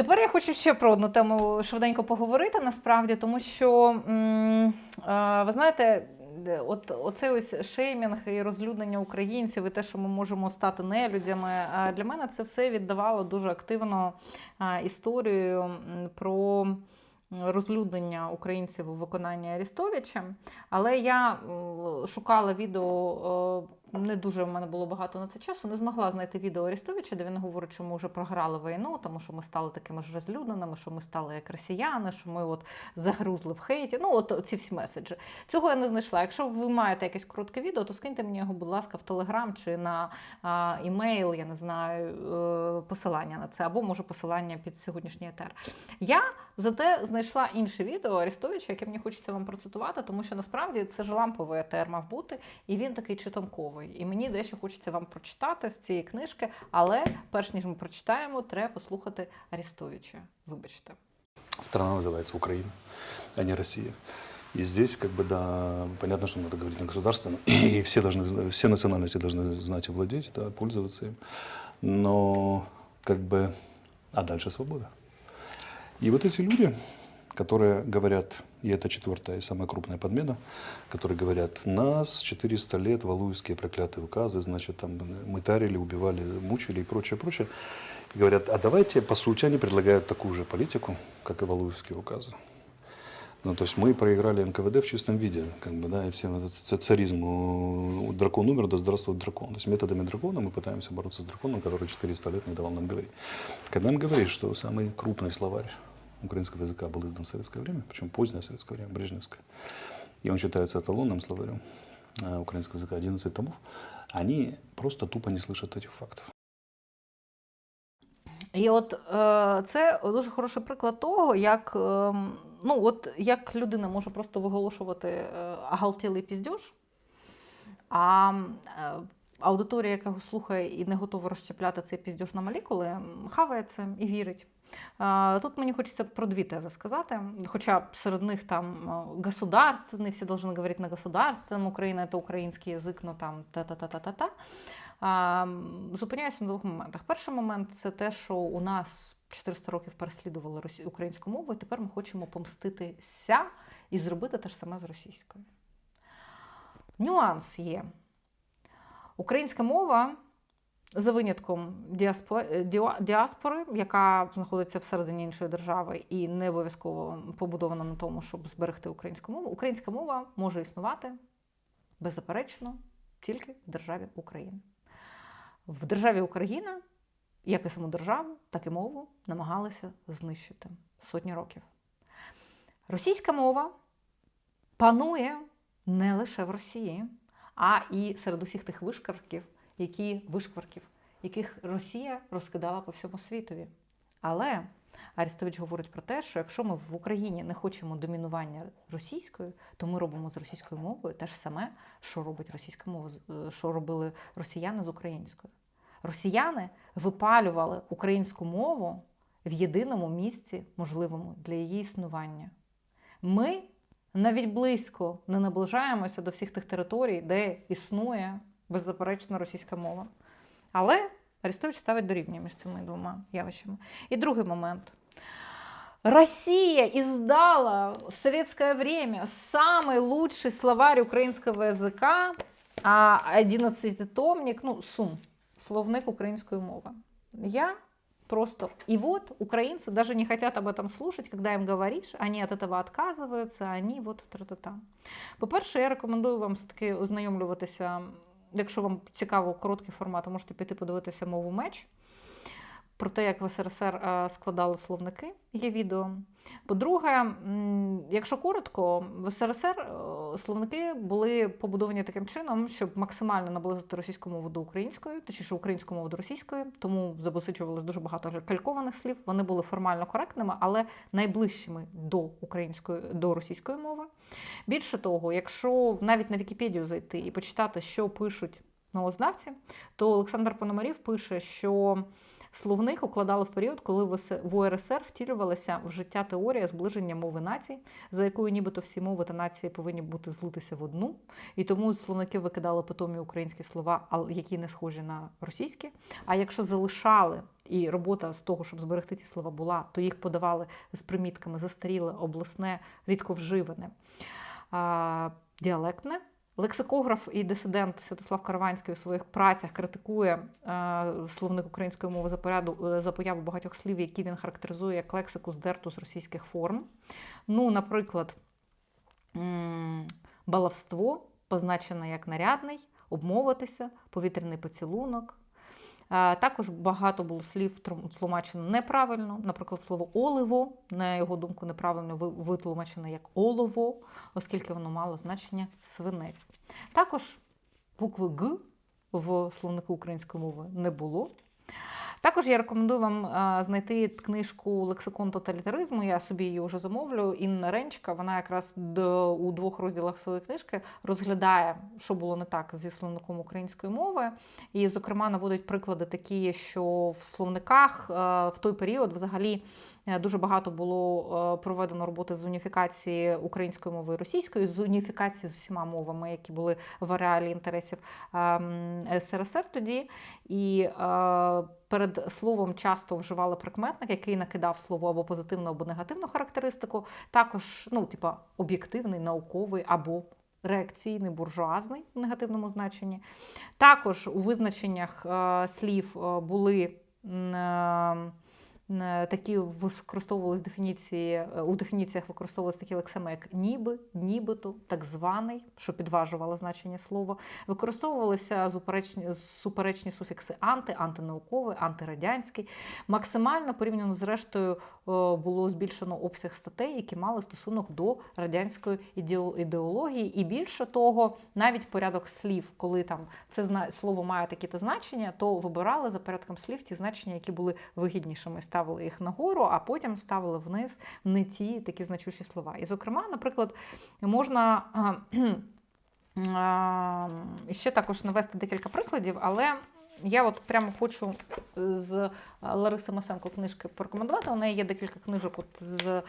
Тепер я хочу ще про одну тему швиденько поговорити, насправді, тому що е, ви знаєте. От оцей ось шеймінг і розлюднення українців, і те, що ми можемо стати нелюдями, е, для мене це все віддавало дуже активно е, історію про розлюднення українців у виконанні Арістовича. Але я шукала відео. Не дуже в мене було багато на це часу. Не змогла знайти відео Арістовича, де він говорить, що ми вже програли війну, тому що ми стали такими ж розлюдненими, що ми стали як росіяни, що ми от загрузли в хейті. Ну, от ці всі меседжі. Цього я не знайшла. Якщо ви маєте якесь коротке відео, то скиньте мені його, будь ласка, в Телеграм чи на імейл, я не знаю, е, посилання на це, або може посилання під сьогоднішній етер. Я зате знайшла інше відео Арістовича, яке мені хочеться вам процитувати, тому що насправді це ж ламповий етер мав бути, і він такий читанковий І мені дещо хочеться вам прочитати з цієї книжки, але перш ніж ми прочитаємо, треба послухати Арістовича. Вибачте. Страна называется Украина, а не Россия. И здесь, как бы, да, понятно, что надо говорить на государственном, и все, должны, зна- все национальности должны знать и владеть, да, пользоваться им. Но, как бы, а дальше свобода. И вот эти люди, которые говорят, и это четвертая и самая крупная подмена, которые говорят, нас 400 лет валуевские проклятые указы, значит, там мы тарили, убивали, мучили и прочее, прочее. И говорят, а давайте, по сути, они предлагают такую же политику, как и валуевские указы. Ну, то есть мы проиграли НКВД в чистом виде, как бы, да, и всем этот царизм. Дракон умер, да здравствует дракон. То есть методами дракона мы пытаемся бороться с драконом, который 400 лет не давал нам говорить. Когда им говоришь, что самый крупный словарь украинского языка был издан в советское время, причем позднее советское время, брежневское, и он считается эталонным словарем э, украинского языка, 11 томов, они просто тупо не слышат этих фактов. І от е, це дуже хороший приклад того, як, е, ну, от, як людина може просто виголошувати е, оголтілий піздьош, а е, аудиторія, яка його слухає і не готова розщепляти цей піздьош на молекули, хаває це і вірить. Тут мені хочеться про дві тези сказати. Хоча серед них там государственний, всі повинні говорити на государственном, Україна це український язик, ну там та-та-та-та-та-та. Зупиняюся на двох моментах. Перший момент це те, що у нас 400 років переслідували українську мову, і тепер ми хочемо помститися і зробити те ж саме з російською. Нюанс є. Українська мова за винятком е, діа- діаспори, яка знаходиться всередині іншої держави і не обов'язково побудована на тому, щоб зберегти українську мову. Українська мова може існувати беззаперечно тільки в державі Україна. В державі Україна, як і саму державу, так і мову намагалися знищити сотні років. Російська мова панує не лише в Росії, а і серед усіх тих вишкварків, які вишкварків, яких Росія розкидала по всьому світові. Але Арістович говорить про те, що якщо ми в Україні не хочемо домінування російською, то ми робимо з російською мовою те ж саме, що робить російська мова, е, що робили росіяни з українською. Росіяни випалювали українську мову в єдиному місці, можливому для її існування. Ми навіть близько не наближаємося до всіх тих територій, де існує беззаперечно російська мова. Але Арестович ставить дорівнює між цими двома явищами. І другий момент. Россия издала в советское время самый лучший словарь украинского языка, а 11-томник, ну, сум, словник украинской мовы. Я просто... И вот украинцы даже не хотят об этом слушать, когда им говоришь, они от этого отказываются, они вот тра-та-та. По-перше, я рекомендую вам все-таки ознайомлюватися, якщо вам цікаво короткий формат, то можете піти подивитися мову меч. Про те, як в СРСР е, складали словники, є відео. По-друге, якщо коротко, в СРСР е, словники були побудовані таким чином, щоб максимально наблизити російську мову до української, точніше українську мову до російської, тому запозичувалось дуже багато калькованих слів. Вони були формально коректними, але найближчими до української до російської мови. Більше того, якщо навіть на Вікіпедію зайти і почитати, що пишуть мовознавці, то Олександр Пономарів пише, що Словник укладали в період, коли в СР УРСР втілювалася в життя теорія зближення мови націй, за якою нібито всі мови та нації повинні бути злитися в одну. І тому з словників викидали питомі українські слова, які не схожі на російські. А якщо залишали і робота з того, щоб зберегти ці слова була, то їх подавали з примітками застаріле, обласне, рідко вживане, діалектне. Лексикограф і дисидент Святослав Караванський у своїх працях критикує е, словник української мови за, поряду, е, за появу багатьох слів, які він характеризує як лексику здерту з російських форм. Ну, наприклад, балавство позначене як нарядний, обмовитися, повітряний поцілунок. Е, Також багато було слів тлумачено неправильно. Наприклад, слово оливо, на його думку, неправильно ви- витлумачено як олово, оскільки воно мало значення свинець. Також букви Г в словнику української мови не було. Також я рекомендую вам е, знайти книжку Лексикон тоталітаризму. Я собі її вже замовлю. Інна Ренчка, вона якраз до, у двох розділах своєї книжки розглядає, що було не так зі словником української мови. І, зокрема, наводить приклади такі, що в словниках е, в той період взагалі дуже багато було е, проведено роботи з уніфікації української мови і російської, з уніфікації з усіма мовами, які були в ареалі інтересів ем, СРСР тоді. І е, перед словом часто вживали прикметник, який накидав слово або позитивну, або негативну характеристику. Також, ну, типа, об'єктивний, науковий або реакційний, буржуазний в негативному значенні. Також у визначеннях е, слів е, були. е, е, Такі використовувались дефініції е, у дефініціях використовувалися такі лексеми, як ніби, нібито, так званий, що підважувало значення слова. Використовувалися суперечні, суперечні суфікси анти, антинауковий, антирадянський. Максимально порівняно з рештою е, було збільшено обсяг статей, які мали стосунок до радянської ідео- ідеології. І більше того, навіть порядок слів, коли там це слово має такі-то значення, то вибирали за порядком слів ті значення, які були вигіднішими, ставили їх нагору, а потім ставили вниз не ті такі значущі слова. І, зокрема, наприклад, можна. е, Ще також навести декілька прикладів, але я от прямо хочу з Лариси Масенко книжки порекомендувати. У неї є декілька книжок от з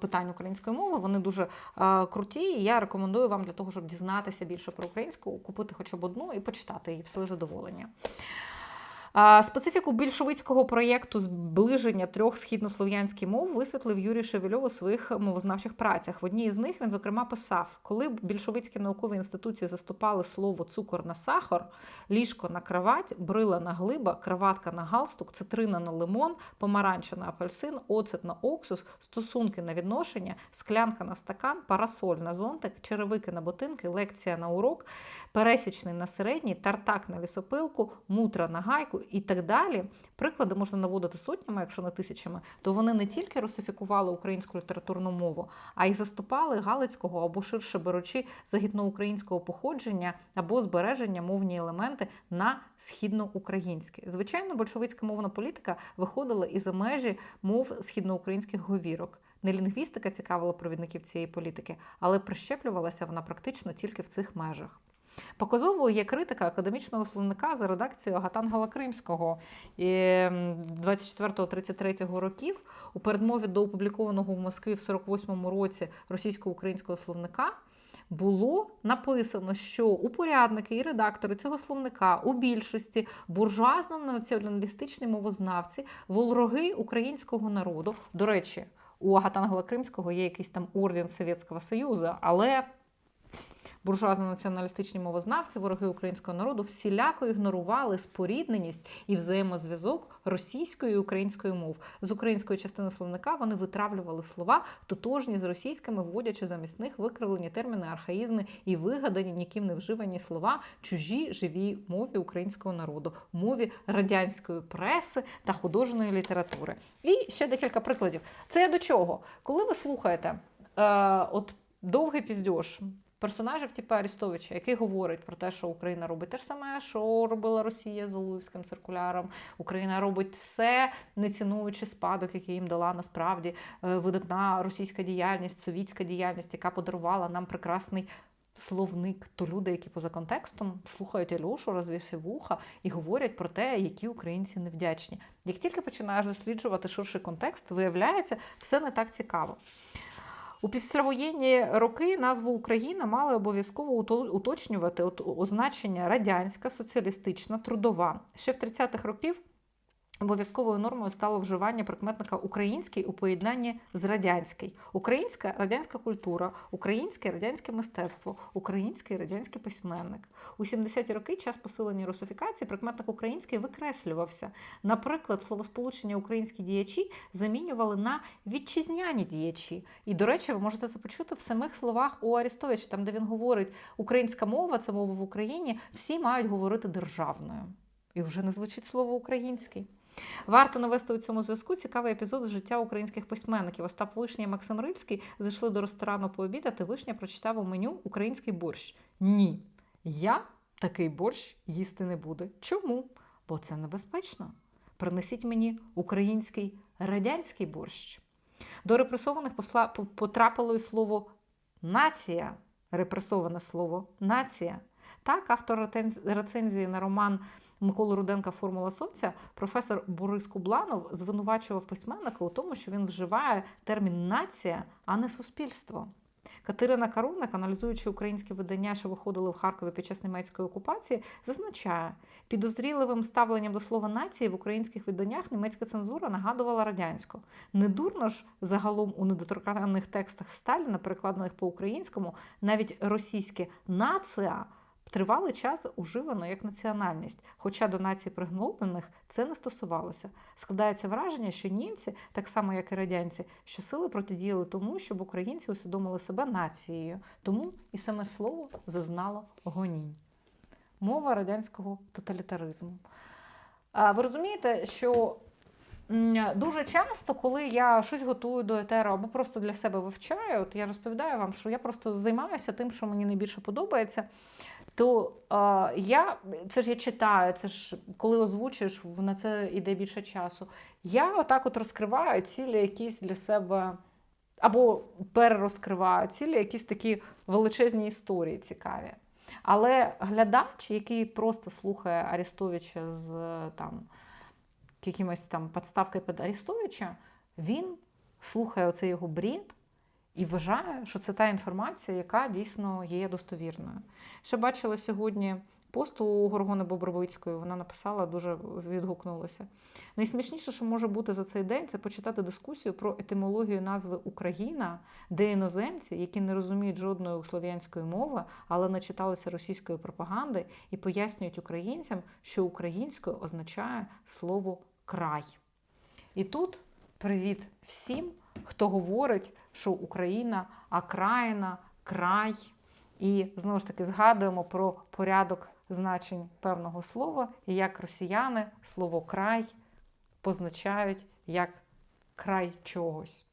питань української мови. Вони дуже е, круті. І я рекомендую вам для того, щоб дізнатися більше про українську, купити хоча б одну і почитати її в своє задоволення. Специфіку більшовицького проєкту зближення трьох східнослов'янських мов висвітлив Юрій Шевельов у своїх мовознавчих працях. В одній із них він, зокрема, писав: коли більшовицькі наукові інституції заступали слово цукор на сахар, ліжко на кровать, брила на глиба, краватка на галстук, цитрина на лимон, помаранча на апельсин, оцет на уксус, стосунки на відношення, склянка на стакан, парасоль на зонтик, черевики на ботинки, лекція на урок, пересічний на середній, тартак на лісопилку, мутра на гайку і так далі. Приклади можна наводити сотнями, якщо не тисячами, то вони не тільки русифікували українську літературну мову, а й заступали галицького або ширше беручи західноукраїнського походження або збереження мовні елементи на східноукраїнське. Звичайно, большевицька мовна політика виходила і за межі мов східноукраїнських говірок. Не лінгвістика цікавила провідників цієї політики, але прищеплювалася вона практично тільки в цих межах. Показовою є критика академічного словника за редакцією Гатангела Кримського і, м, 24-33 років у передмові до опублікованого в Москві в 48-му році російсько-українського словника. Було написано, що упорядники і редактори цього словника у більшості буржуазно-націоналістичні мовознавці, вороги українського народу. До речі, у Агатангела Кримського є якийсь там орден Совєтського Союзу, але буржуазно-націоналістичні мовознавці, вороги українського народу, всіляко ігнорували спорідненість і взаємозв'язок російської і української мов. З української частини словника вони витравлювали слова, тотожні з російськими, вводячи замість них викривлені терміни, архаїзми і вигадані ніким не вживані слова чужі живій мові українського народу, мові радянської преси та художньої літератури. І ще декілька прикладів. Це я до чого? Коли ви слухаєте е, от довгий піздьош персонажів типу Арістовича, який говорить про те, що Україна робить те ж саме, що робила Росія з Валуївським циркуляром. Україна робить все, не цінуючи спадок, який їм дала насправді е, видатна російська діяльність, совітська діяльність, яка подарувала нам прекрасний словник, то люди, які поза контекстом слухають Альошу, розвівши вуха і говорять про те, які українці невдячні. Як тільки починаєш досліджувати ширший контекст, виявляється, все не так цікаво. У післявоєнні роки назву Україна мали обов'язково уто- уточнювати означення радянська, соціалістична, трудова. Ще в 30-х років обов'язковою нормою стало вживання прикметника український у поєднанні з радянський. Українська радянська культура, українське радянське мистецтво, український радянський письменник. У 70-ті роки час посилення русифікації прикметник український викреслювався. Наприклад, словосполучення українські діячі замінювали на вітчизняні діячі. І, до речі, ви можете це почути в самих словах у Арістовича, там, де він говорить, українська мова це мова в Україні, всі мають говорити державною. І вже не звучить слово український. Варто навести у цьому зв'язку цікавий епізод з життя українських письменників. Остап Вишня і Максим Рильський зайшли до ресторану пообідати. Вишня прочитав у меню український борщ. Ні, я такий борщ їсти не буду. Чому? Бо це небезпечно. Принесіть мені український радянський борщ. До репресованих посла- потрапило і слово нація. Репресоване слово нація. Так, автор рецензії на роман Миколи Руденка Формула сонця, професор Борис Кубланов звинувачував письменника у тому, що він вживає термін нація, а не суспільство. Катерина Каруник, аналізуючи українські видання, що виходили в Харкові під час німецької окупації, зазначає, підозріливим ставленням до слова нації в українських виданнях німецька цензура нагадувала радянську. Недурно ж загалом у недоторканих текстах Сталіна, перекладених по-українському, навіть російське нація тривалий час уживано як національність, хоча до націй пригноблених це не стосувалося. Складається враження, що німці, так само як і радянці, щосили протидіяли тому, щоб українці усвідомили себе нацією. Тому і саме слово зазнало гонінь. Мова радянського тоталітаризму. Ви розумієте, що дуже часто, коли я щось готую до етеру або просто для себе вивчаю, от я розповідаю вам, що я просто займаюся тим, що мені найбільше подобається. То е, я це ж я читаю, це ж коли озвучуєш, на це йде більше часу. Я отак от розкриваю цілі якісь для себе, або перерозкриваю цілі якісь такі величезні історії цікаві. Але глядач, який просто слухає Арістовича з там якимось там підставкою під Арістовича, він слухає оцей його бред і вважає, що це та інформація, яка дійсно є достовірною. Ще бачила сьогодні пост у Горгони Бобровицької, вона написала, дуже відгукнулася. Найсмішніше, що може бути за цей день, це почитати дискусію про етимологію назви Україна, де іноземці, які не розуміють жодної слов'янської мови, але начиталися російської пропаганди і пояснюють українцям, що українською означає слово край. І тут привіт всім, хто говорить, що Україна окраїна, край. І знову ж таки згадуємо про порядок значень певного слова, і як росіяни слово край позначають як край чогось.